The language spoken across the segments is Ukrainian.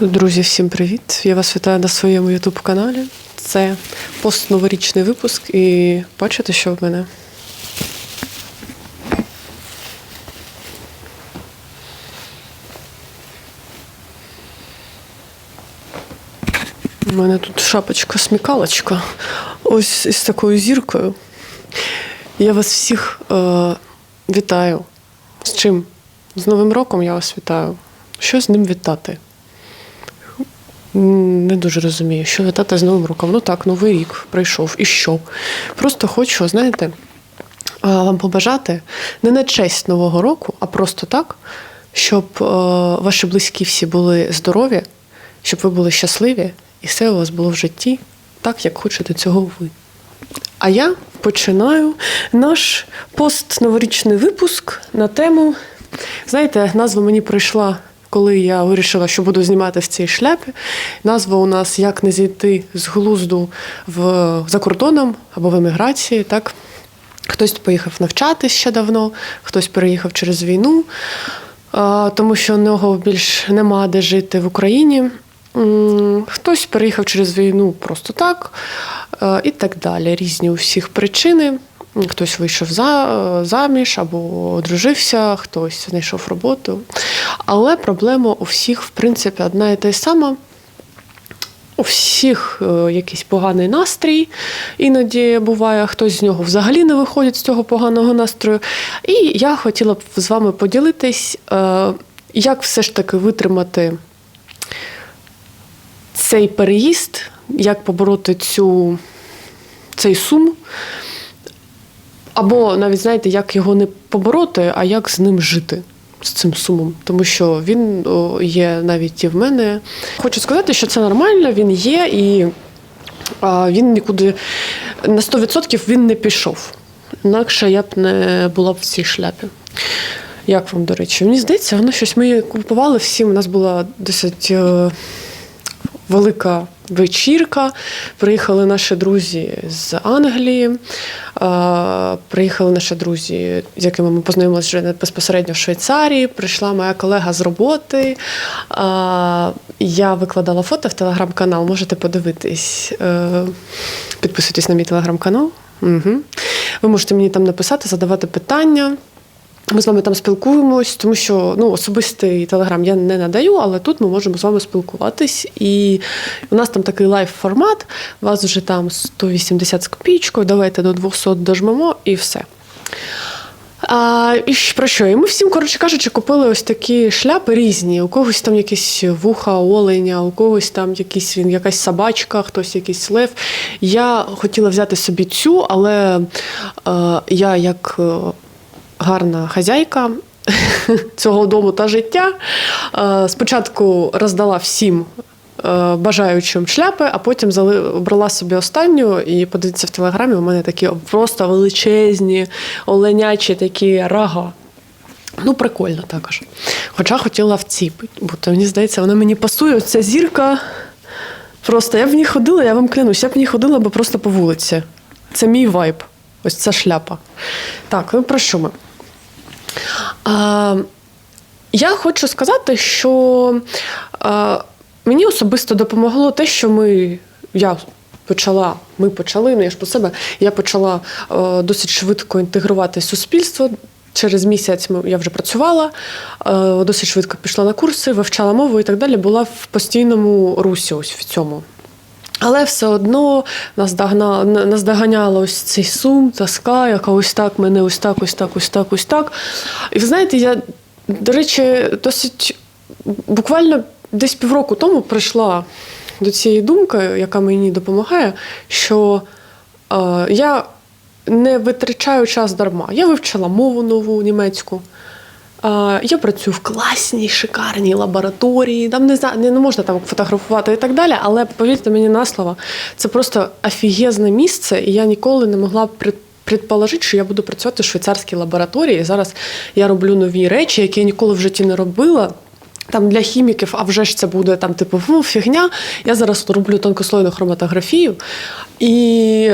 Друзі, всім привіт! Я вас вітаю на своєму youtube каналі. Це постноворічний випуск, і бачите, що в мене. У мене тут шапочка-смікалочка. Ось із такою зіркою. Я вас всіх е, вітаю. З чим? З Новим роком я вас вітаю. Що з ним вітати? Не дуже розумію, що вітати з Новим роком. Ну так, новий рік пройшов. І що? Просто хочу, знаєте, вам побажати не на честь Нового року, а просто так, щоб е, ваші близькі всі були здорові, щоб ви були щасливі, і все у вас було в житті так, як хочете цього ви. А я починаю наш постноворічний випуск на тему. Знаєте, назва мені прийшла, коли я вирішила, що буду знімати в цій шляпі. Назва у нас Як не зійти з глузду в, за кордоном або в еміграції. Так? Хтось поїхав навчатись ще давно, хтось переїхав через війну, тому що у нього більш нема де жити в Україні. Хтось переїхав через війну просто так і так далі. Різні у всіх причини. Хтось вийшов за, заміж або одружився, хтось знайшов роботу. Але проблема у всіх, в принципі, одна і та й сама. У всіх е, якийсь поганий настрій, іноді буває, хтось з нього взагалі не виходить з цього поганого настрою. І я хотіла б з вами поділитись, е, як все ж таки витримати цей переїзд, як побороти цю, цей сум. Або навіть знаєте, як його не побороти, а як з ним жити. З цим сумом, тому що він є навіть і в мене. Хочу сказати, що це нормально, він є, і він нікуди на 100% він не пішов. Інакше я б не була в цій шляпі. Як вам, до речі? Мені здається, воно щось ми купували всі. У нас була досить е, велика вечірка. Приїхали наші друзі з Англії, приїхали наші друзі, з якими ми познайомилися вже безпосередньо в Швейцарії. Прийшла моя колега з роботи. Я викладала фото в телеграм-канал, можете подивитись. Е, підписуйтесь на мій телеграм-канал. Угу. Ви можете мені там написати, задавати питання. Ми з вами там спілкуємось, тому що ну, особистий телеграм я не надаю, але тут ми можемо з вами спілкуватись. І у нас там такий лайв-формат, у вас вже там 180 з копійкою, давайте до 200 дожмемо і все. А, і про що? І ми всім, коротше кажучи, купили ось такі шляпи різні. У когось там якісь вуха оленя, у когось там якісь, він, якась собачка, хтось якийсь лев. Я хотіла взяти собі цю, але е, я як. Гарна хазяйка цього дому та життя. Е, Спочатку роздала всім е, бажаючим шляпи, а потім обрала собі останню і подивіться в телеграмі. У мене такі просто величезні, оленячі такі рага. Ну, прикольно також. Хоча хотіла в цій бути. Мені здається, вона мені пасує. Ця зірка. Просто я б в ній ходила, я вам клянусь, я б в ній ходила бо просто по вулиці. Це мій вайб. Ось ця шляпа. Так, ну про що ми? Я хочу сказати, що мені особисто допомогло те, що ми. Я почала, ми почали, ну я ж по себе, я почала е, досить швидко інтегрувати суспільство. Через місяць я вже працювала, е, досить швидко пішла на курси, вивчала мову і так далі. Була в постійному русі ось в цьому. Але все одно нас доганяло ось цей сум, тоска, яка ось так, мене ось так, ось так, ось так, ось так. І ви знаєте, я, до речі, досить буквально десь півроку тому прийшла до цієї думки, яка мені допомагає, що е, я не витрачаю час дарма. Я вивчила мову нову німецьку. Я працюю в класній, шикарній лабораторії. Там не знаю, не, можна там фотографувати і так далі, але повірте мені на слово, це просто офігезне місце, і я ніколи не могла предположити, що я буду працювати в швейцарській лабораторії. Зараз я роблю нові речі, які я ніколи в житті не робила. Там для хіміків, а вже ж це буде там, типу, фігня. Я зараз роблю тонкослойну хроматографію. І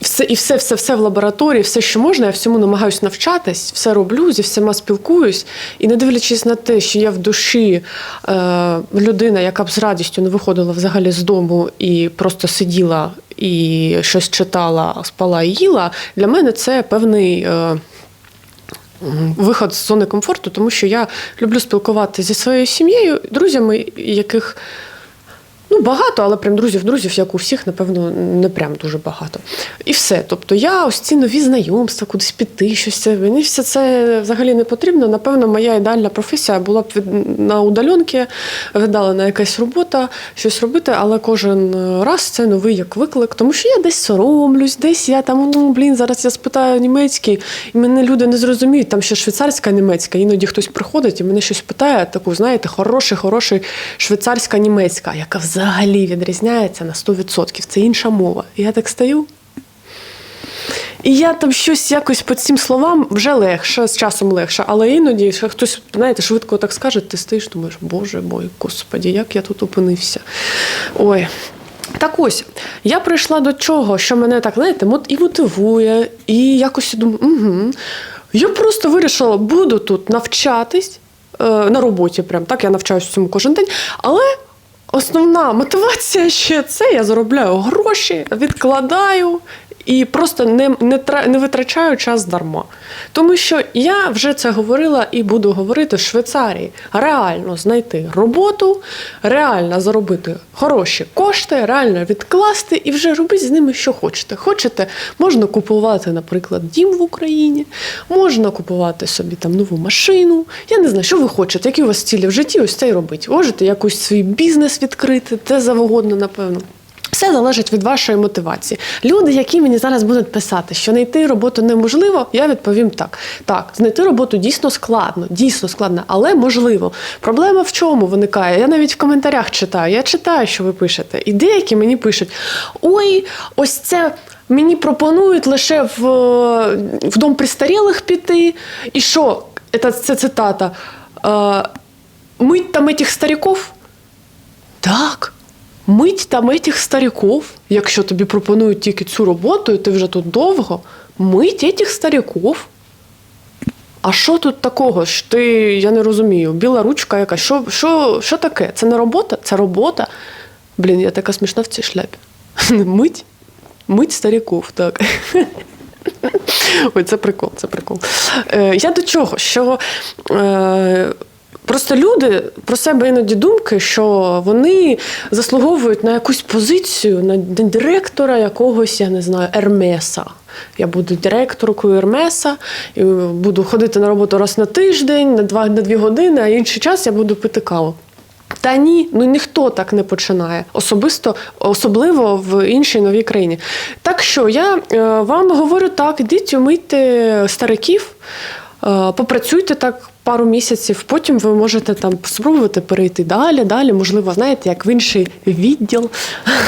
все і все, все, все в лабораторії, все, що можна, я всьому намагаюся навчатись, все роблю, зі всіма спілкуюсь. І не дивлячись на те, що я в душі е, людина, яка б з радістю не виходила взагалі з дому і просто сиділа і щось читала, спала і їла, для мене це певний. Е, Виход з зони комфорту, тому що я люблю спілкуватися зі своєю сім'єю, друзями, яких Ну, багато, але прям друзів, друзів, як у всіх, напевно, не прям дуже багато. І все. Тобто я ось ці нові знайомства, кудись піти, щось. Мені все це взагалі не потрібно. Напевно, моя ідеальна професія була б на удаленки, віддалена якась робота, щось робити, але кожен раз це новий як виклик, тому що я десь соромлюсь, десь я там, ну блін, зараз я спитаю німецький, і мене люди не зрозуміють, там ще швейцарська німецька. Іноді хтось приходить і мене щось питає, таку, знаєте, хороший, хороший швейцарська німецька, яка взагалі відрізняється на 100%. Це інша мова. Я так стою. І я там щось якось по цим словам вже легше, з часом легше, але іноді ще хтось, знаєте, швидко так скаже, ти стоїш, думаєш, боже мой, господі, як я тут опинився. Ой. Так ось, я прийшла до чого, що мене так, знаєте, і мотивує, і якось думаю, угу. Я просто вирішила, буду тут навчатись е, на роботі, прям так, я навчаюся цьому кожен день, але. Основна мотивація ще це я заробляю гроші, відкладаю і просто не, не, не витрачаю час дарма. Тому що я вже це говорила і буду говорити в Швейцарії. Реально знайти роботу, реально заробити хороші кошти, реально відкласти і вже робити з ними, що хочете. Хочете, можна купувати, наприклад, дім в Україні, можна купувати собі там нову машину. Я не знаю, що ви хочете, які у вас цілі в житті, ось це й робіть. Можете якийсь свій бізнес відкрити, те завгодно, напевно. Все залежить від вашої мотивації. Люди, які мені зараз будуть писати, що знайти роботу неможливо, я відповім так. Так, знайти роботу дійсно складно, дійсно складно, але можливо. Проблема в чому виникає? Я навіть в коментарях читаю. Я читаю, що ви пишете. І деякі мені пишуть: ой, ось це. Мені пропонують лише в, в дом престарілих піти. І що? Це, це цитата. Е, мить там этих стариков? Так. Мить там этих стариков, якщо тобі пропонують тільки цю роботу, і ти вже тут довго, мить этих стариков. А що тут такого? Ж ти, я не розумію, біла ручка якась. Що, що, що таке? Це не робота? Це робота. Блін, я така смішна в цій шляпі. Мить? Мить стариков, так. Ой, це прикол, це прикол. Е, я до чого? Що е, просто люди про себе іноді думки, що вони заслуговують на якусь позицію, на директора якогось, я не знаю, Ермеса. Я буду директоркою Ермеса, і буду ходити на роботу раз на тиждень, на два на дві години, а інший час я буду пити каву. Та ні, ну ніхто так не починає, особисто, особливо в іншій новій країні. Так що я е, вам говорю так: ідіть умийте стариків, е, попрацюйте так пару місяців, потім ви можете там спробувати перейти далі, далі, можливо, знаєте, як в інший відділ.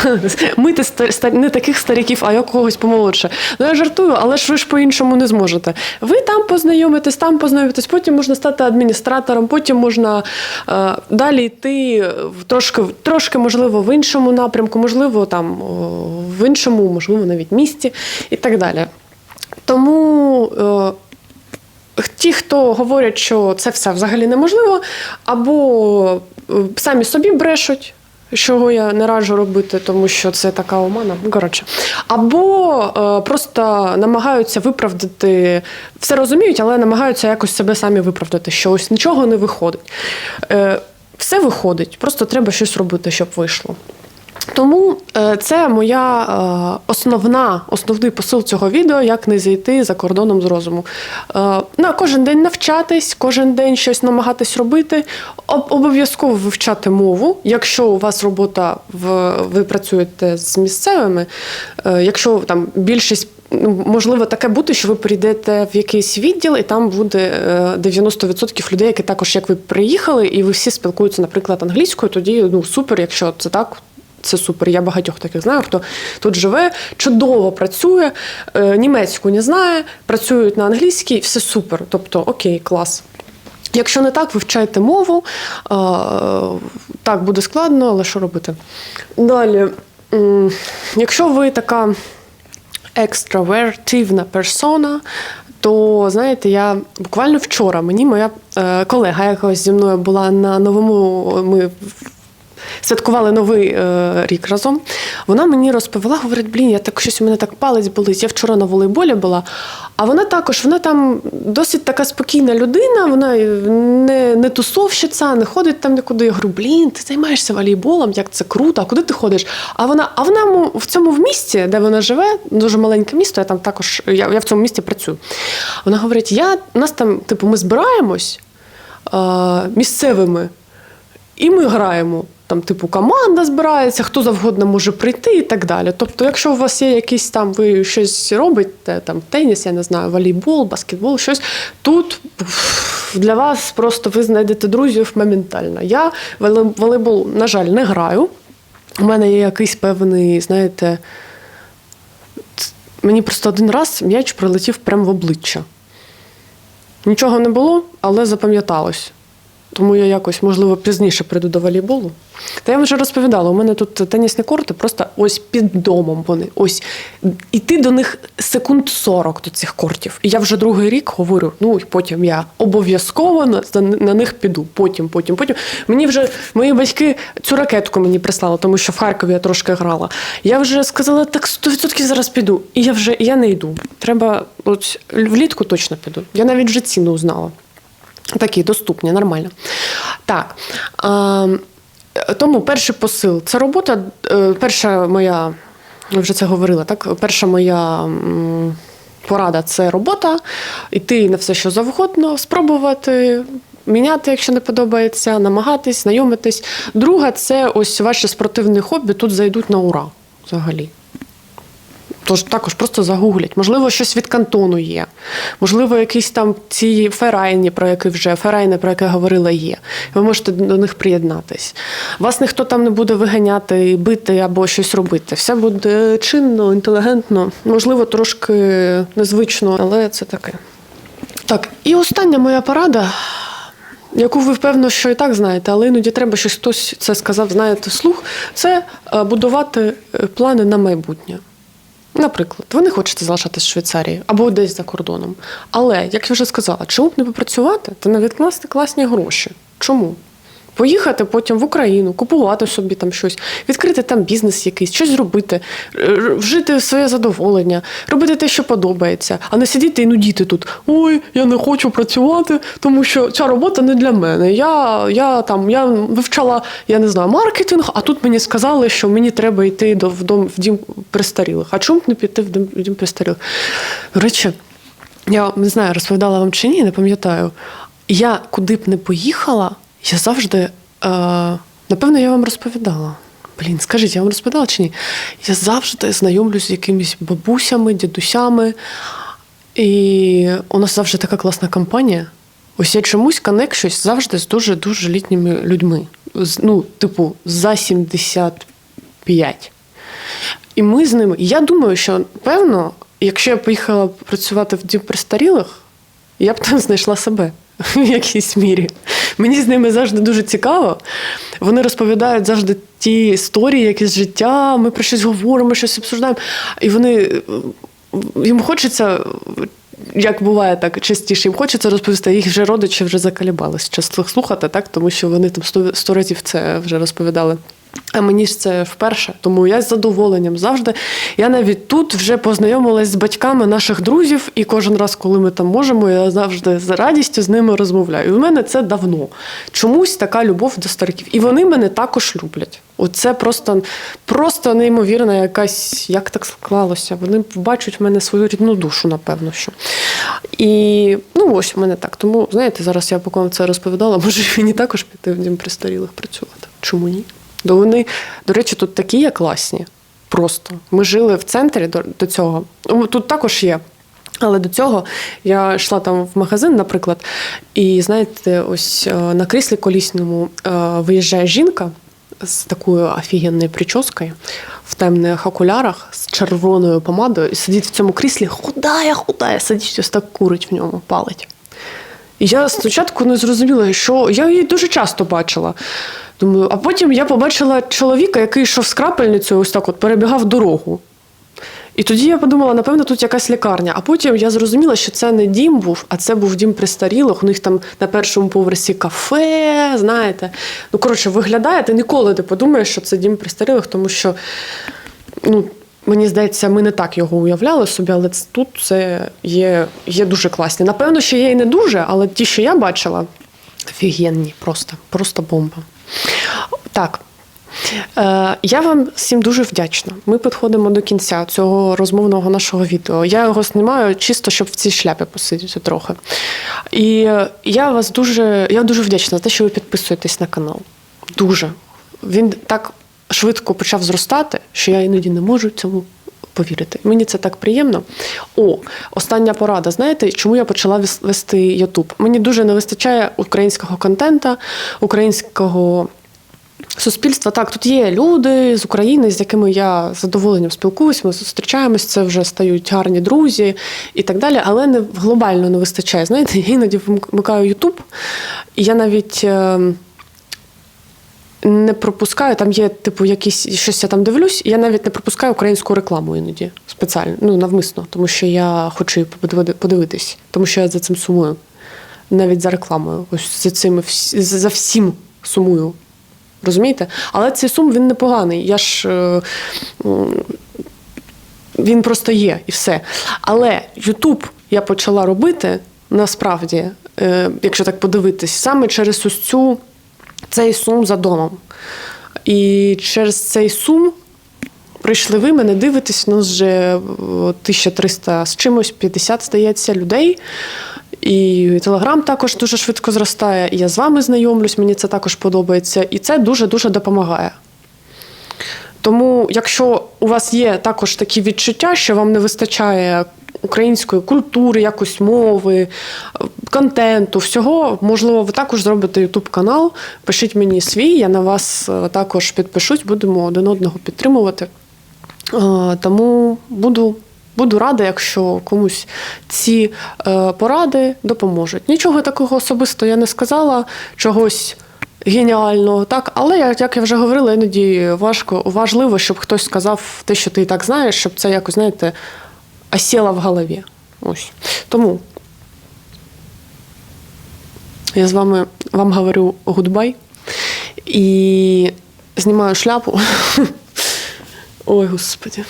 Мити не таких стариків, а якогось помолодше. Ну я жартую, але ж ви ж по-іншому не зможете. Ви там познайомитесь, там познайомитесь, потім можна стати адміністратором, потім можна е, далі йти трошки, трошки, можливо, в іншому напрямку, можливо, там в іншому, можливо, навіть місті і так далі. Тому. Е, Ті, хто говорять, що це все взагалі неможливо, або е, самі собі брешуть, чого я не раджу робити, тому що це така омана. Коротше. Або е, просто намагаються виправдати, все розуміють, але намагаються якось себе самі виправдати, що ось нічого не виходить. Е, все виходить, просто треба щось робити, щоб вийшло. Тому е, це моя е, основна, основний посил цього відео, як не зайти за кордоном з розуму. Е, На кожен день навчатись, кожен день щось намагатись робити, обов'язково вивчати мову. Якщо у вас робота в ви працюєте з місцевими, якщо там більшість. ну, Можливо, таке бути, що ви прийдете в якийсь відділ, і там буде е, 90% людей, які також як ви приїхали, і ви всі спілкуються, наприклад, англійською. Тоді ну супер, якщо це так, це супер. Я багатьох таких знаю, хто тут живе, чудово працює, е, німецьку не знає, працюють на англійській, все супер. Тобто, окей, клас. Якщо не так, вивчайте мову. Так, буде складно, але що робити? Далі, якщо ви така екстравертивна персона, то знаєте, я буквально вчора мені моя е, колега якось зі мною була на новому. Ми святкували новий е, рік разом. Вона мені розповіла, говорить, блін, я так щось у мене так палець болить. Я вчора на волейболі була. А вона також, вона там досить така спокійна людина, вона не, не тусовщиця, не ходить там нікуди. Я говорю, блін, ти займаєшся волейболом, як це круто, а куди ти ходиш? А вона, а вона в цьому в місті, де вона живе, дуже маленьке місто, я там також, я, я в цьому місті працюю. Вона говорить: я, нас там, типу, ми збираємось е, місцевими. І ми граємо. Там, типу, команда збирається, хто завгодно може прийти і так далі. Тобто, якщо у вас є якісь там, ви щось робите, там теніс, я не знаю, волейбол, баскетбол, щось, тут для вас просто ви знайдете друзів моментально. Я волейбол, на жаль, не граю. У мене є якийсь певний, знаєте, мені просто один раз м'яч прилетів прямо в обличчя. Нічого не було, але запам'яталось. Тому я якось, можливо, пізніше прийду до волейболу. Та я вже розповідала, у мене тут тенісні корти просто ось під домом вони. Ось іти до них секунд 40 до цих кортів. І я вже другий рік говорю: ну і потім я обов'язково на, на них піду. Потім, потім, потім. Мені вже мої батьки цю ракетку мені прислали, тому що в Харкові я трошки грала. Я вже сказала, так 100% зараз піду. І я вже я не йду. Треба, от влітку точно піду. Я навіть вже ціну узнала. Такі доступні, нормально. Так. Тому перший посил це робота. е, Перша моя, ми вже це говорила, так? Перша моя порада це робота, йти на все, що завгодно, спробувати. Міняти, якщо не подобається, намагатись, знайомитись. Друга це ось ваші спортивні хобі тут зайдуть на ура взагалі. Тож також просто загуглять. Можливо, щось від кантону є. Можливо, якісь там ці ферайні, про які вже ферайни, про яке говорила, є. Ви можете до них приєднатись. Вас ніхто там не буде виганяти, бити або щось робити. Все буде чинно, інтелігентно, можливо, трошки незвично, але це таке. Так, і остання моя порада. Яку ви впевнено, що і так знаєте, але іноді треба, щоб хтось це сказав, знаєте, слух, це е, будувати е, плани на майбутнє. Наприклад, ви не хочете залишатись в Швейцарії або десь за кордоном. Але, як я вже сказала, чому б не попрацювати та не відкласти класні гроші? Чому? Поїхати потім в Україну, купувати собі там щось, відкрити там бізнес якийсь, щось зробити, вжити своє задоволення, робити те, що подобається, а не сидіти і нудіти тут. Ой, я не хочу працювати, тому що ця робота не для мене. Я, я там я вивчала, я не знаю, маркетинг, а тут мені сказали, що мені треба йти до в дом в дім престарілих. А чому б не піти в дім, в дім престарілих? Речі, я не знаю, розповідала вам чи ні, не пам'ятаю. Я куди б не поїхала, я завжди, е, напевно, я вам розповідала. Блін, скажіть, я вам розповідала чи ні? Я завжди знайомлюсь з якимись бабусями, дідусями. І у нас завжди така класна компанія. Ось я чомусь коннекшусь завжди з дуже-дуже літніми людьми. Ну, типу, за 75. І ми з ними. Я думаю, що певно, якщо я поїхала працювати в дім престарілих, я б там знайшла себе в якійсь мірі. Мені з ними завжди дуже цікаво. Вони розповідають завжди ті історії, які з життя. Ми про щось говоримо, щось обсуждаємо. І вони їм хочеться. Як буває так частіше, їм хочеться розповісти, їх вже родичі вже закалібались часто слухати, так тому що вони там сто разів це вже розповідали. А мені ж це вперше, тому я з задоволенням завжди. Я навіть тут вже познайомилась з батьками наших друзів, і кожен раз, коли ми там можемо, я завжди з радістю з ними розмовляю. І у мене це давно. Чомусь така любов до стариків. І вони мене також люблять. Оце просто, просто неймовірна якась, як так склалося. Вони бачать в мене свою рідну душу, напевно. що. І ну ось у мене так. Тому, знаєте, зараз я поки вам це розповідала, може мені також піти в дім престарілих працювати. Чому ні? До вони, до речі, тут такі є класні. Просто ми жили в центрі до, до цього. Ну, Тут також є. Але до цього я йшла там в магазин, наприклад, і знаєте, ось е, на кріслі колісному е, виїжджає жінка з такою офігенною прическою, в темних окулярах, з червоною помадою, і сидить в цьому кріслі, худая, худая, сидить ось так курить в ньому, палить. І я спочатку не зрозуміла, що я її дуже часто бачила. Думаю, а потім я побачила чоловіка, який йшов з крапельницею, ось так от перебігав дорогу. І тоді я подумала, напевно, тут якась лікарня. А потім я зрозуміла, що це не дім був, а це був дім престарілих. У них там на першому поверсі кафе, знаєте. Ну, коротше, виглядає, ти ніколи не подумаєш, що це дім престарілих, тому що, ну, мені здається, ми не так його уявляли собі, але тут це є, є дуже класні. Напевно, що є і не дуже, але ті, що я бачила, офігенні, просто, просто бомба. Так. Е, Я вам всім дуже вдячна. Ми підходимо до кінця цього розмовного нашого відео. Я його знімаю чисто, щоб в цій шляпі посидіти трохи. І я вас дуже, я дуже вдячна за те, що ви підписуєтесь на канал. Дуже. Він так швидко почав зростати, що я іноді не можу цьому повірити. Мені це так приємно. О, остання порада. Знаєте, чому я почала вести Ютуб? Мені дуже не вистачає українського контента, українського. Суспільства так, тут є люди з України, з якими я з задоволенням спілкуюсь, ми зустрічаємось, це вже стають гарні друзі і так далі, але не глобально не вистачає. Знаєте, я іноді вмикаю Ютуб, і я навіть е, не пропускаю, там є, типу, якісь щось я там дивлюсь, я навіть не пропускаю українську рекламу іноді спеціально, ну навмисно, тому що я хочу подивитись, тому що я за цим сумую. Навіть за рекламою. Ось за цим за всім сумую. Розумієте? Але цей сум він непоганий. Я ж. Е, він просто є і все. Але Ютуб я почала робити насправді, е, якщо так подивитись, саме через ось цю цей сум за домом. І через цей сум прийшли ви, мене дивитесь, нас вже е, 1300 з чимось, 50, здається, людей. І Телеграм також дуже швидко зростає. І я з вами знайомлюсь, мені це також подобається. І це дуже-дуже допомагає. Тому, якщо у вас є також такі відчуття, що вам не вистачає української культури, якось мови, контенту, всього, можливо, ви також зробите YouTube канал. Пишіть мені свій, я на вас е, також підпишусь, будемо один одного підтримувати. Е, Тому буду. Буду рада, якщо комусь ці е, поради допоможуть. Нічого такого особисто я не сказала, чогось геніального, так, але як я вже говорила, іноді важко важливо, щоб хтось сказав те, що ти і так знаєш, щоб це якось, знаєте, осіло в голові. Ось. Тому я з вами вам говорю гудбай і знімаю шляпу. Ой, господи.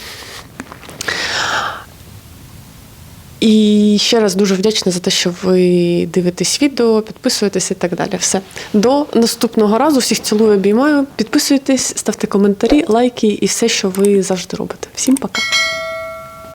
І ще раз дуже вдячна за те, що ви дивитесь відео, підписуєтесь і так далі. Все. До наступного разу. Всіх цілую, обіймаю. Підписуйтесь, ставте коментарі, лайки і все, що ви завжди робите. Всім пока.